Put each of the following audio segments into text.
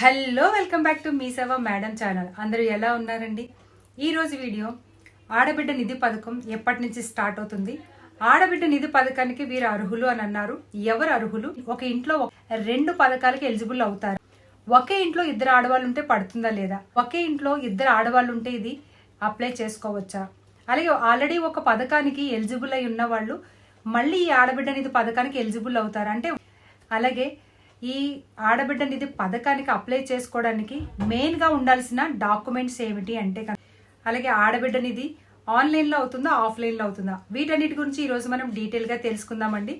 Hello welcome back to మీ సేవ madam channel. అందరూ ఎలా ఉన్నారండి? ఈరోజు వీడియో ఆడబిడ్డ నిధి పథకం ఎప్పటి నుంచి స్టార్ట్ అవుతుంది? ఆడబిడ్డ నిధి పథకానికి వీరు అర్హులు అని అన్నారు. ఎవరు అర్హులు? ఒక ఇంట్లో రెండు పథకాలకి ఎలిజిబుల్ అవుతారు. ఒకే ఇంట్లో ఇద్దరు ఆడవాళ్ళు ఉంటే పడుతుందా లేదా? ఒకే ఇంట్లో ఇద్దరు ఆడవాళ్ళు ఉంటే ఇది అప్లై చేసుకోవచ్చా? అలాగే ఆల్రెడీ ఒక పథకానికి ఎలిజిబుల్ అయి ఉన్న వాళ్ళు మళ్ళీ ఈ ఆడబిడ్డ నిధి పథకానికి ఎలిజిబుల్ అవుతారు. అంటే అలాగే ఈ ఆడబిడ్డ నిధి పథకానికి అప్లై చేసుకోవడానికి మెయిన్గా ఉండాల్సిన డాక్యుమెంట్స్ ఏమిటి అంటే అలాగే ఆడబిడ్డ నిధి ఆన్లైన్లో అవుతుందా ఆఫ్లైన్లో అవుతుందా? వీటన్నిటి గురించి ఈరోజు మనం డీటెయిల్గా తెలుసుకుందామండి.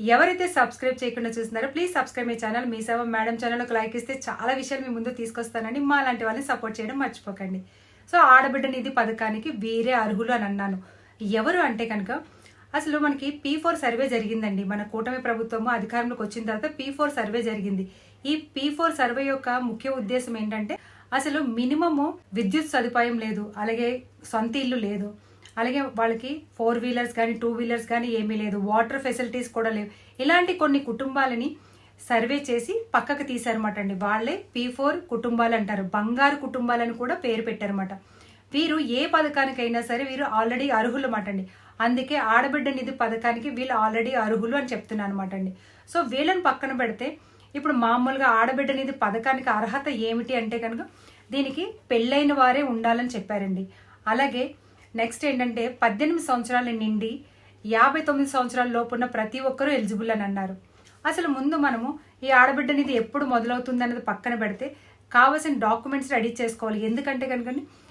ఎవరైతే సబ్స్క్రైబ్ చేయకుండా చూస్తున్నారో please subscribe my channel Mee Seva madam channel ఒక లైక్ ఇస్తే చాలా విషయాలు మీ ముందు తీసుకొస్తానండి. మా లాంటి వాళ్ళని సపోర్ట్ చేయడం మర్చిపోకండి. సో ఆడబిడ్డ నిధి పథకానికి వీరే అర్హులు అని అన్నాను. ఎవరు అంటే కనుక అసలు మనకి పీ ఫోర్ సర్వే జరిగిందండి. మన కూటమి ప్రభుత్వము అధికారంలోకి వచ్చిన తర్వాత పీ ఫోర్ సర్వే జరిగింది. ఈ పీ ఫోర్ సర్వే యొక్క ముఖ్య ఉద్దేశం ఏంటంటే అసలు మినిమము విద్యుత్ సదుపాయం లేదు. అలాగే సొంత ఇల్లు లేదు. అలాగే వాళ్ళకి ఫోర్ వీలర్స్ కానీ టూ వీలర్స్ కానీ ఏమీ లేదు. వాటర్ ఫెసిలిటీస్ కూడా లేవు. ఇలాంటి కొన్ని కుటుంబాలని సర్వే చేసి పక్కకు తీశారన్నమాట అండి. వాళ్ళే పీ ఫోర్ కుటుంబాలు అంటారు. బంగారు కుటుంబాలని కూడా పేరు పెట్టారన్నమాట. వీరు ఏ పథకానికైనా సరే వీరు ఆల్రెడీ అర్హులు అండి. అందుకే ఆడబిడ్డ నిధి పథకానికి వీళ్ళు ఆల్రెడీ అర్హులు అని చెప్తున్నాను అనమాట అండి. సో వీళ్ళని పక్కన పెడితే ఇప్పుడు మామూలుగా ఆడబిడ్డ నిధి పథకానికి అర్హత ఏమిటి అంటే కనుక దీనికి పెళ్ళైన వారే ఉండాలని చెప్పారండి. అలాగే నెక్స్ట్ ఏంటంటే పద్దెనిమిది సంవత్సరాల నిండి యాభై తొమ్మిది సంవత్సరాల లోపున్న ప్రతి ఒక్కరూ ఎలిజిబుల్ అని అన్నారు. అసలు ముందు మనము ఈ ఆడబిడ్డ నిధి ఎప్పుడు మొదలవుతుంది అనేది పక్కన పెడితే కావాల్సిన డాక్యుమెంట్స్ రెడీ చేసుకోవాలి. ఎందుకంటే కనుక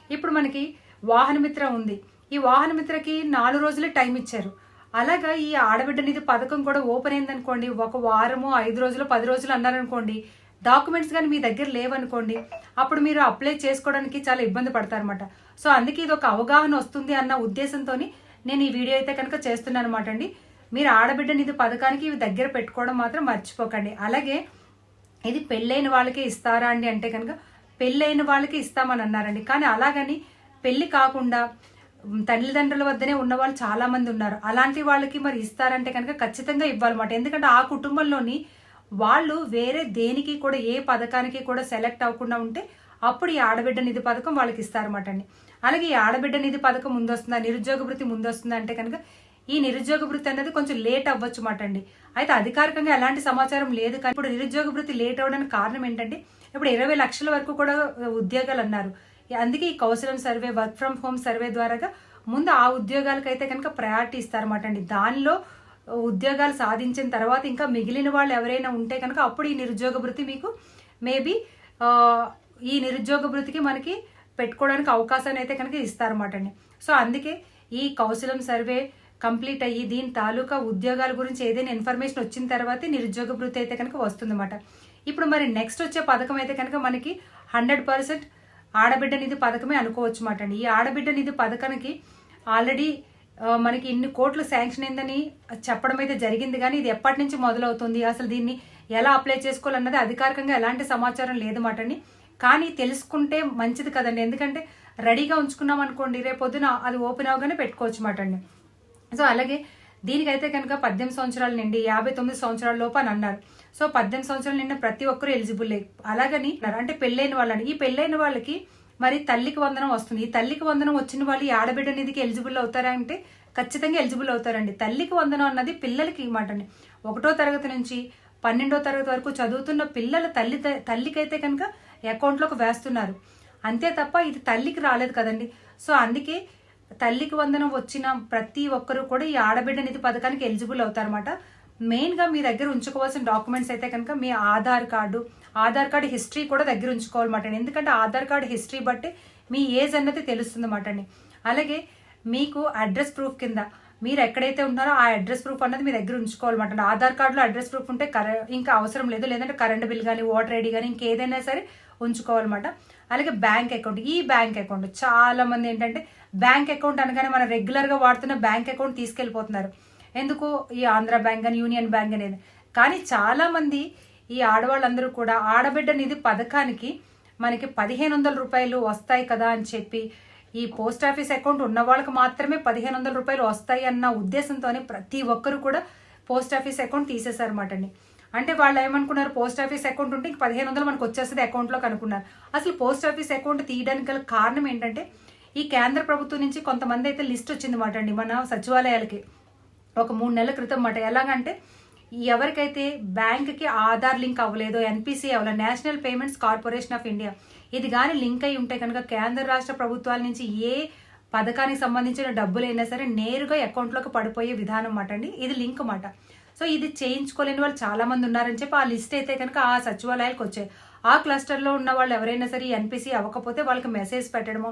ఇప్పుడు మనకి వాహనమిత్ర ఉంది. ఈ వాహనమిత్రకి నాలుగు రోజులే టైం ఇచ్చారు. అలాగా ఈ ఆడబిడ్డ నిధి పథకం కూడా ఓపెన్ అయిందనుకోండి ఒక వారము ఐదు రోజులు పది రోజులు అన్నారనుకోండి డాక్యుమెంట్స్ కానీ మీ దగ్గర లేవనుకోండి అప్పుడు మీరు అప్లై చేసుకోవడానికి చాలా ఇబ్బంది పడతారనమాట సో అందుకే ఇది ఒక అవగాహన వస్తుంది అన్న ఉద్దేశంతో నేను ఈ వీడియో అయితే కనుక చేస్తున్నాను అనమాట అండి. మీరు ఆడబిడ్డ నిధి పథకానికి ఇవి దగ్గర పెట్టుకోవడం మాత్రం మర్చిపోకండి. అలాగే ఇది పెళ్ళైన వాళ్ళకే ఇస్తారా అండి అంటే కనుక పెళ్ళైన వాళ్ళకి ఇస్తామని అన్నారండి. కానీ అలాగని పెళ్ళి కాకుండా తల్లిదండ్రుల వద్దనే ఉన్న వాళ్ళు చాలా మంది ఉన్నారు. అలాంటి వాళ్ళకి మరి ఇస్తారంటే కనుక ఖచ్చితంగా ఇవ్వాలన్నమాట. ఎందుకంటే ఆ కుటుంబంలోని వాళ్ళు వేరే దేనికి కూడా ఏ పథకానికి కూడా సెలెక్ట్ అవ్వకుండా ఉంటే అప్పుడు ఈ ఆడబిడ్డ నిధి పథకం వాళ్ళకి ఇస్తారన్నమాట అండి. అలాగే ఈ ఆడబిడ్డ నిధి పథకం ముందొస్తుందా నిరుద్యోగ వృత్తి ముందొస్తుందా అంటే కనుక ఈ నిరుద్యోగ వృత్తి అనేది కొంచెం లేట్ అవ్వచ్చు మాట అండి. అయితే అధికారికంగా ఎలాంటి సమాచారం లేదు కానీ ఇప్పుడు నిరుద్యోగ వృత్తి లేట్ అవ్వడానికి కారణం ఏంటంటే ఇప్పుడు ఇరవై లక్షల వరకు కూడా ఉద్యోగాలు అన్నారు. అందుకే ఈ కౌశలం survey work from home survey ద్వారాగా ముందు ఆ ఉద్యోగాలకైతే కనుక ప్రయారిటీ ఇస్తారన్నమాట అండి. దానిలో ఉద్యోగాలు సాధించిన తర్వాత ఇంకా మిగిలిన వాళ్ళు ఎవరైనా ఉంటే కనుక అప్పుడు ఈ నిరుద్యోగ వృత్తి మీకు మేబీ ఈ నిరుద్యోగ వృత్తికి మనకి పెట్టుకోవడానికి అవకాశాన్ని అయితే కనుక ఇస్తారన్నమాట అండి. సో అందుకే ఈ కౌశలం సర్వే కంప్లీట్ అయ్యి దీని తాలూకా ఉద్యోగాల గురించి ఏదైనా ఇన్ఫర్మేషన్ వచ్చిన తర్వాతే నిరుద్యోగ వృత్తి అయితే కనుక వస్తుందన్నమాట. ఇప్పుడు మరి నెక్స్ట్ వచ్చే పథకం అయితే కనుక మనకి హండ్రెడ్ పర్సెంట్ ఆడబిడ్డ నిధి పథకమే అనుకోవచ్చు మాట అండి ఈ ఆడబిడ్డ నిధి పథకానికి ఆల్రెడీ మనకి ఇన్ని కోట్లు శాంక్షన్ అయిందని చెప్పడం అయితే జరిగింది కానీ ఇది ఎప్పటి నుంచి మొదలవుతుంది? అసలు దీన్ని ఎలా అప్లై చేసుకోవాలన్నది అధికారికంగా ఎలాంటి సమాచారం లేదు మాట అండి కానీ తెలుసుకుంటే మంచిది కదండి. ఎందుకంటే రెడీగా ఉంచుకున్నాం అనుకోండి రేపొద్దున అది ఓపెన్ అవగానే పెట్టుకోవచ్చు మాట అండి సో అలాగే దీనికైతే కనుక పద్దెనిమిది సంవత్సరాల నుండి యాభై తొమ్మిది సంవత్సరాల లోపు అని అన్నారు. సో పద్దెనిమిది సంవత్సరాల నిండి ప్రతి ఒక్కరూ ఎలిజిబుల్ అలాగని అంటే పెళ్ళైన వాళ్ళని ఈ పెళ్ళైన వాళ్ళకి మరి తల్లికి వందనం వస్తుంది. ఈ తల్లికి వందనం వచ్చిన వాళ్ళు ఈ ఆడబిడ్డ నిధికి ఎలిజిబుల్ అవుతారా అంటే ఖచ్చితంగా ఎలిజిబుల్ అవుతారండి. తల్లికి వందనం అన్నది పిల్లలకి మాట అండి ఒకటో తరగతి నుంచి పన్నెండో తరగతి వరకు చదువుతున్న పిల్లల తల్లి తల్లికైతే కనుక అకౌంట్లోకి వేస్తున్నారు. అంతే తప్ప ఇది తల్లికి రాలేదు కదండి. సో అందుకే తల్లికి వందనం వచ్చిన ప్రతి ఒక్కరూ కూడా ఈ ఆడబిడ్డ నిధి పథకానికి ఎలిజిబుల్ అవుతారన్నమాట. మెయిన్గా మీ దగ్గర ఉంచుకోవాల్సిన డాక్యుమెంట్స్ అయితే కనుక మీ Aadhaar card Aadhaar card history కూడా దగ్గర ఉంచుకోవాలన్నమాట ఎందుకంటే ఆధార్ కార్డు హిస్టరీ బట్టి మీ ఏజ్ అన్నది తెలుస్తుంది అన్నమాట అండి. అలాగే మీకు అడ్రస్ ప్రూఫ్ కింద మీరు ఎక్కడైతే ఉన్నారో ఆ అడ్రస్ ప్రూఫ్ అన్నది మీ దగ్గర ఉంచుకోవాలన్నమాట ఆధార్ కార్డులో అడ్రస్ ప్రూఫ్ ఉంటే కర ఇంకా అవసరం లేదు. లేదంటే కరెంట్ బిల్ కానీ ఓటర్ ఐడి కానీ ఇంకేదైనా సరే ఉంచుకోవాలన్నమాట. అలాగే బ్యాంక్ అకౌంట్. ఈ బ్యాంక్ అకౌంట్ చాలా మంది ఏంటంటే బ్యాంక్ అకౌంట్ అనగానే మనం రెగ్యులర్గా వాడుతున్న బ్యాంక్ అకౌంట్ తీసుకెళ్ళిపోతున్నారు. ఎందుకు ఈ ఆంధ్ర బ్యాంక్ అని యూనియన్ బ్యాంక్ అనేది. కానీ చాలా మంది ఈ ఆడవాళ్ళందరూ కూడా ఆడబిడ్డ నిధి పథకానికి మనకి పదిహేను వందల రూపాయలు వస్తాయి కదా అని చెప్పి ఈ పోస్ట్ ఆఫీస్ అకౌంట్ ఉన్న వాళ్ళకి మాత్రమే పదిహేను వందల రూపాయలు వస్తాయి అన్న ఉద్దేశంతోనే ప్రతి ఒక్కరు కూడా పోస్ట్ ఆఫీస్ అకౌంట్ తీసేశారన్నమాట అండి. అంటే వాళ్ళు ఏమనుకున్నారు పోస్ట్ ఆఫీస్ అకౌంట్ ఉంటే ఇంక పదిహేను వందలు మనకు వచ్చేస్తుంది అకౌంట్లోకి అనుకున్నారు. అసలు పోస్ట్ ఆఫీస్ అకౌంట్ తీయడానికి గల కారణం ఏంటంటే ఈ కేంద్ర ప్రభుత్వం నుంచి కొంతమంది అయితే లిస్ట్ వచ్చింది మాట అండి మన సచివాలయాలకి. ఒక మూడు నెలల క్రితం మాట ఎలాగంటే ఎవరికైతే బ్యాంక్కి ఆధార్ లింక్ అవ్వలేదో ఎన్పిసి అవ్వలేదు national payments corporation of India ఇది కానీ లింక్ అయి ఉంటే కనుక కేంద్ర రాష్ట్ర ప్రభుత్వాల నుంచి ఏ పథకానికి సంబంధించిన డబ్బులైనా సరే నేరుగా అకౌంట్లోకి పడిపోయే విధానం మాట అండి. ఇది లింక్ మాట సో ఇది చేయించుకోలేని వాళ్ళు చాలా మంది ఉన్నారని చెప్పి ఆ లిస్ట్ అయితే కనుక ఆ సచివాలయాలకు వచ్చాయి. ఆ క్లస్టర్లో ఉన్న వాళ్ళు ఎవరైనా సరే ఎన్పిసి అవ్వకపోతే వాళ్ళకి మెసేజ్ పెట్టడమో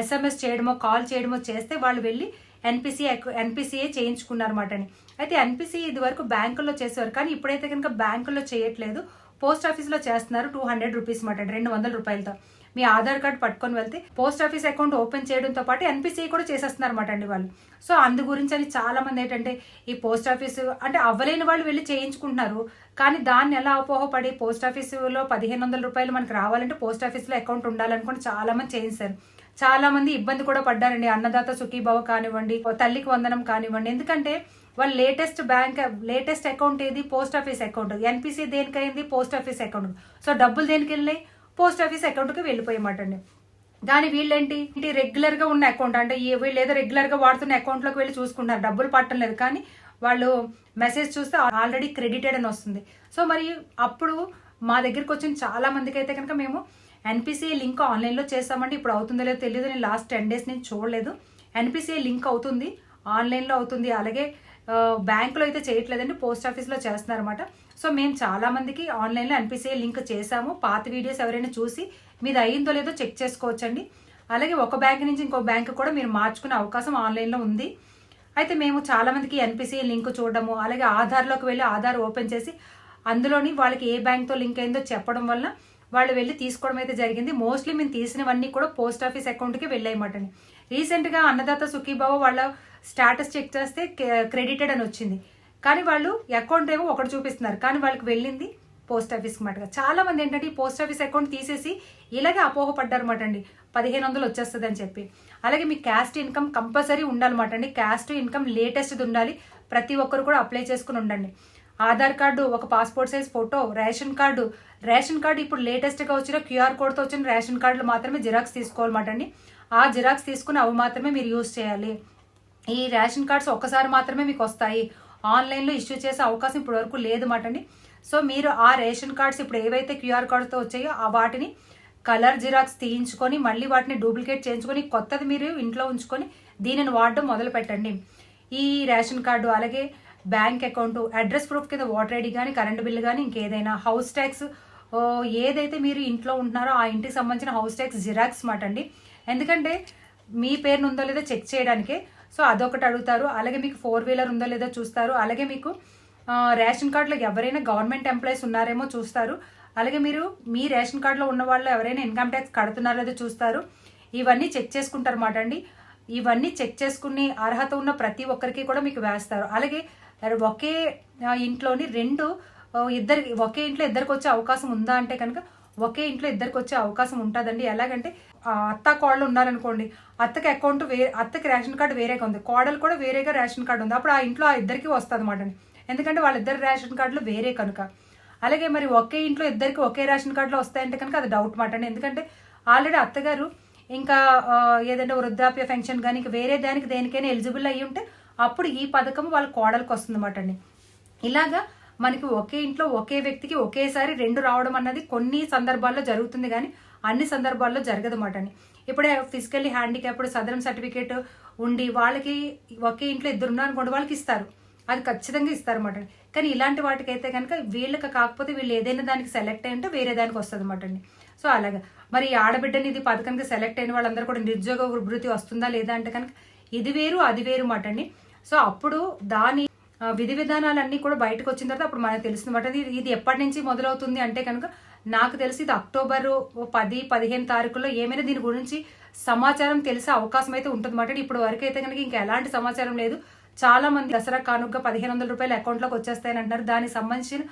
ఎస్ఎంఎస్ చేయడమో కాల్ చేయడమో చేస్తే వాళ్ళు వెళ్ళి ఎన్పిసి ఎన్పిసిఏ చేయించుకున్నారన్నమాట అని. అయితే ఎన్పిసి ఇది వరకు బ్యాంకుల్లో చేసేవారు. కానీ ఇప్పుడైతే కనుక బ్యాంకుల్లో చేయట్లేదు. పోస్ట్ ఆఫీస్లో చేస్తున్నారు టూ హండ్రెడ్ రూపీస్ మాట రెండు వందల రూపాయలతో. మీ ఆధార్ కార్డ్ పట్టుకొని వెళ్తే పోస్ట్ ఆఫీస్ అకౌంట్ ఓపెన్ చేయడంతో పాటు ఎన్పిసిఐ కూడా చేసేస్తున్నారు అనమాట అండి వాళ్ళు. సో అందు గురించి అని చాలా మంది ఏంటంటే ఈ పోస్ట్ ఆఫీస్ అంటే అవ్వలేని వాళ్ళు వెళ్ళి చేయించుకుంటున్నారు. కానీ దాన్ని ఎలా అపోహపడి పోస్ట్ ఆఫీసులో పదిహేను వందల రూపాయలు మనకు రావాలంటే పోస్ట్ ఆఫీస్లో అకౌంట్ ఉండాలనుకుని చాలా మంది చేయించారు. చాలా మంది ఇబ్బంది కూడా పడ్డారండి. అన్నదాత సుఖీభావ కానివ్వండి తల్లికి వందనం కానివ్వండి. ఎందుకంటే వాళ్ళ లేటెస్ట్ బ్యాంక్ లేటెస్ట్ అకౌంట్ ఏది? Post office account. NPC దేనికైంది? Post office account. So డబ్బులు దేనికి వెళ్ళినాయి? పోస్ట్ ఆఫీస్ అకౌంట్కి వెళ్ళిపోయమాట దాని కానీ వీళ్ళేంటి? ఇంటి రెగ్యులర్గా ఉన్న అకౌంట్ అంటే వీళ్ళు ఏదో రెగ్యులర్గా వాడుతున్న అకౌంట్లోకి వెళ్ళి చూసుకుంటారు డబ్బులు పట్టడం లేదు కానీ వాళ్ళు మెసేజ్ చూస్తే ఆల్రెడీ క్రెడిటెడ్ అని వస్తుంది. సో మరి అప్పుడు మా దగ్గరికి వచ్చిన చాలా మందికి అయితే కనుక మేము ఎన్పిసిఐ లింక్ ఆన్లైన్లో చేస్తామండి ఇప్పుడు అవుతుందో లేదో తెలియదు నేను లాస్ట్ టెన్ డేస్ నేను చూడలేదు. ఎన్పిసిఐ లింక్ అవుతుంది. ఆన్లైన్లో అవుతుంది. అలాగే బ్యాంకులో అయితే చేయట్లేదండి పోస్ట్ ఆఫీస్లో చేస్తున్నారన్నమాట. సో మేము చాలామందికి ఆన్లైన్లో ఎన్పిసిఐ లింక్ చేసాము పాత వీడియోస్ ఎవరైనా చూసి మీద అయ్యిందో లేదో చెక్ చేసుకోవచ్చండి. అలాగే ఒక బ్యాంక్ నుంచి ఇంకో బ్యాంక్ కూడా మీరు మార్చుకునే అవకాశం ఆన్లైన్లో ఉంది. అయితే మేము చాలామందికి ఎన్పిసిఐ లింక్ చూడడము అలాగే ఆధార్లోకి వెళ్ళి ఆధార్ ఓపెన్ చేసి అందులోని వాళ్ళకి ఏ బ్యాంక్తో లింక్ అయిందో చెప్పడం వల్ల వాళ్ళు వెళ్ళి తీసుకోవడం అయితే జరిగింది. మోస్ట్లీ మేము తీసినవన్నీ కూడా పోస్ట్ ఆఫీస్ అకౌంట్కి వెళ్ళాయన్నమాట రీసెంట్గా అన్నదాత సుఖీబాబు వాళ్ళ స్టాటస్ చెక్ చేస్తే క్రెడిటెడ్ అని వచ్చింది. కానీ వాళ్ళు అకౌంట్ ఏమో ఒకటి చూపిస్తున్నారు. కానీ వాళ్ళకి వెళ్ళింది పోస్ట్ ఆఫీస్కి మాటగా చాలా మంది ఏంటంటే ఈ పోస్ట్ ఆఫీస్ అకౌంట్ తీసేసి ఇలాగే అపోహపడ్డారన్నమాట అండి. పదిహేను వందలు వచ్చేస్తుంది అని చెప్పి. అలాగే మీ క్యాస్ట్ ఇన్కమ్ కంపల్సరీ ఉండాలన్నమాట అండి. క్యాస్ట్ ఇన్కమ్ లేటెస్ట్ది ఉండాలి. ప్రతి ఒక్కరు కూడా అప్లై చేసుకుని ఉండండి. ఆధార్ కార్డు ఒక passport size photo ration card. Ration card ఇప్పుడు లేటెస్ట్గా వచ్చిన క్యూఆర్ కోడ్తో వచ్చిన రేషన్ కార్డులు మాత్రమే జిరాక్స్ తీసుకోవాలన్నమాట అండి. ఆ జిరాక్స్ తీసుకుని అవి మాత్రమే మీరు యూజ్ చేయాలి. ఈ రేషన్ కార్డ్స్ ఒక్కసారి మాత్రమే మీకు వస్తాయి. ఆన్లైన్లో ఇష్యూ చేసే అవకాశం ఇప్పటివరకు లేదు మాట అండి సో మీరు ఆ రేషన్ కార్డ్స్ ఇప్పుడు ఏవైతే క్యూఆర్ కార్డ్తో వచ్చాయో ఆ వాటిని కలర్ జిరాక్స్ తీయించుకొని మళ్ళీ వాటిని డూప్లికేట్ చేయించుకొని కొత్తది మీరు ఇంట్లో ఉంచుకొని దీనిని వాడడం మొదలు పెట్టండి. ఈ రేషన్ కార్డు అలాగే బ్యాంక్ అకౌంట్ అడ్రస్ ప్రూఫ్ కింద వాటర్ ఐడి కానీ కరెంటు బిల్లు కానీ ఇంకేదైనా హౌస్ ట్యాక్స్ ఏదైతే మీరు ఇంట్లో ఉంటున్నారో ఆ ఇంటికి సంబంధించిన హౌస్ ట్యాక్స్ జిరాక్స్ మాట అండి ఎందుకంటే మీ పేరును ఉందో లేదో చెక్ చేయడానికే సో అదొకటి అడుగుతారు. అలాగే మీకు ఫోర్ వీలర్ ఉందో లేదో చూస్తారు. అలాగే మీకు రేషన్ కార్డులో ఎవరైనా గవర్నమెంట్ ఎంప్లాయీస్ ఉన్నారేమో చూస్తారు. అలాగే మీరు మీ రేషన్ కార్డులో ఉన్న వాళ్ళు ఎవరైనా ఇన్కమ్ ట్యాక్స్ కడుతున్నారో లేదో చూస్తారు. ఇవన్నీ చెక్ చేసుకుంటారు అన్నమాట అండి. ఇవన్నీ చెక్ చేసుకుని అర్హత ఉన్న ప్రతి ఒక్కరికి కూడా మీకు వేస్తారు. అలాగే ఒకే ఇంట్లోని రెండు ఇద్దరికి ఒకే ఇంట్లో ఇద్దరికి వచ్చే అవకాశం ఉందా అంటే కనుక ఒకే ఇంట్లో ఇద్దరికి వచ్చే అవకాశం ఉంటుందండి. ఎలాగంటే అత్త కోడలు ఉన్నారనుకోండి అత్తకి అకౌంట్ వే అత్తకి రేషన్ కార్డు వేరేగా ఉంది. కోడలు కూడా వేరేగా రేషన్ కార్డు ఉంది. అప్పుడు ఆ ఇంట్లో ఆ ఇద్దరికి వస్తుంది అనమాట ఎందుకంటే వాళ్ళిద్దరు రేషన్ కార్డులు వేరే కనుక. అలాగే మరి ఒకే ఇంట్లో ఇద్దరికి ఒకే రేషన్ కార్డులో వస్తాయంటే కనుక అది డౌట్ మాట అండి. ఎందుకంటే ఆల్రెడీ అత్తగారు ఇంకా ఏదైనా వృద్ధాప్య పెన్షన్ కానీ ఇంకా వేరే దానికి దేనికైనా ఎలిజిబుల్ అయ్యి ఉంటే అప్పుడు ఈ పథకం వాళ్ళ కోడలకు వస్తుంది అండి. ఇలాగా మనకి ఒకే ఇంట్లో ఒకే వ్యక్తికి ఒకేసారి రెండు రావడం అన్నది కొన్ని సందర్భాల్లో జరుగుతుంది కానీ అన్ని సందర్భాల్లో జరగదు మాట అని. ఇప్పుడే ఫిజికల్లీ హ్యాండిక్యాప్డ్ సదరం సర్టిఫికేట్ ఉండి వాళ్ళకి ఒకే ఇంట్లో ఇద్దరు ఉన్నారనుకోండి వాళ్ళకి ఇస్తారు. అది ఖచ్చితంగా ఇస్తారన్నమాట కానీ ఇలాంటి వాటికైతే కనుక వీళ్ళకి కాకపోతే వీళ్ళు ఏదైనా దానికి సెలెక్ట్ అయ్యి ఉంటే వేరే దానికి వస్తుంది అనమాట అండి సో అలాగా. మరి ఈ ఆడబిడ్డని ఇది పథకానికి సెలెక్ట్ అయిన వాళ్ళందరూ కూడా నిరుద్యోగ వృద్ధి వస్తుందా లేదా అంటే కనుక ఇది వేరు అది వేరు మాట అండి సో అప్పుడు దాని విధి విధానాలన్నీ కూడా బయటకు వచ్చిన తర్వాత అప్పుడు మనకు తెలుస్తుంది. ఇది ఇది ఎప్పటి నుంచి మొదలవుతుంది అంటే కనుక నాకు తెలిసి ఇది అక్టోబర్ పది పదిహేను తారీఖుల్లో ఏమైనా దీని గురించి సమాచారం తెలిసే అవకాశం అయితే ఉంటుంది. మాట ఇప్పుడు వరకు అయితే కనుక ఇంకా ఎలాంటి సమాచారం లేదు. చాలా మంది దసరా కానుకగా పదిహేను వందల రూపాయలు అకౌంట్లోకి వచ్చేస్తాయని అంటున్నారు. దానికి సంబంధించిన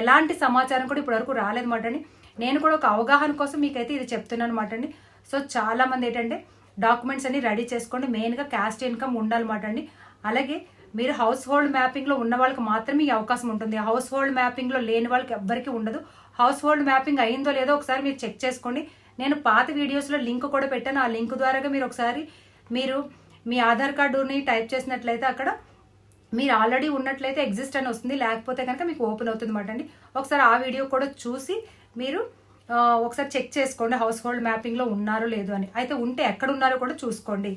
ఎలాంటి సమాచారం కూడా ఇప్పటి వరకు రాలేదన్నమాట అండి. నేను కూడా ఒక అవగాహన కోసం మీకైతే ఇది చెప్తున్నాను అనమాట అండి. సో చాలా మంది ఏంటంటే డాక్యుమెంట్స్ అన్ని రెడీ చేసుకోండి. మెయిన్గా క్యాస్ట్ ఇన్కమ్ ఉండాలన్నమాట అండి. అలాగే మీరు హౌస్ హోల్డ్ మ్యాపింగ్లో ఉన్న వాళ్ళకి మాత్రమే ఈ అవకాశం ఉంటుంది. హౌస్ హోల్డ్ మ్యాపింగ్లో లేని వాళ్ళకి ఎవ్వరికీ ఉండదు. హౌస్ హోల్డ్ మ్యాపింగ్ అయిందో లేదో ఒకసారి మీరు చెక్ చేసుకోండి. నేను పాత వీడియోస్లో లింక్ కూడా పెట్టాను. ఆ లింక్ ద్వారాగా మీరు ఒకసారి మీరు మీ ఆధార్ కార్డుని టైప్ చేసినట్లయితే అక్కడ మీరు ఆల్రెడీ ఉన్నట్లయితే ఎగ్జిస్ట్ అని వస్తుంది. లేకపోతే కనుక మీకు ఓపెన్ అవుతుంది అనమాట అండి. ఒకసారి ఆ వీడియో కూడా చూసి మీరు ఒకసారి చెక్ చేసుకోండి. హౌస్ హోల్డ్ మ్యాపింగ్లో ఉన్నారో లేదో అని. అయితే ఉంటే ఎక్కడ ఉన్నారో కూడా చూసుకోండి.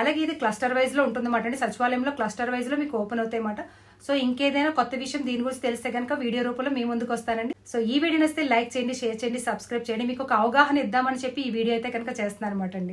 అలాగే ఇది క్లస్టర్ వైజ్లో ఉంటుందన్నమాట అండి. సచివాలయంలో క్లస్టర్ వైజ్లో మీకు ఓపెన్ అవుతాయన్నమాట. సో ఇంకేదైనా కొత్త విషయం దీని గురించి తెలిస్తే కనుక వీడియో రూపంలో మీ ముందుకు వస్తానండి. సో ఈ వీడియో నస్తే లైక్ చేయండి షేర్ చేయండి సబ్స్క్రైబ్ చేయండి. మీకు ఒక అవగాహన ఇద్దామని చెప్పి ఈ వీడియో అయితే కనుక చేస్తున్నాను అనమాట అండి.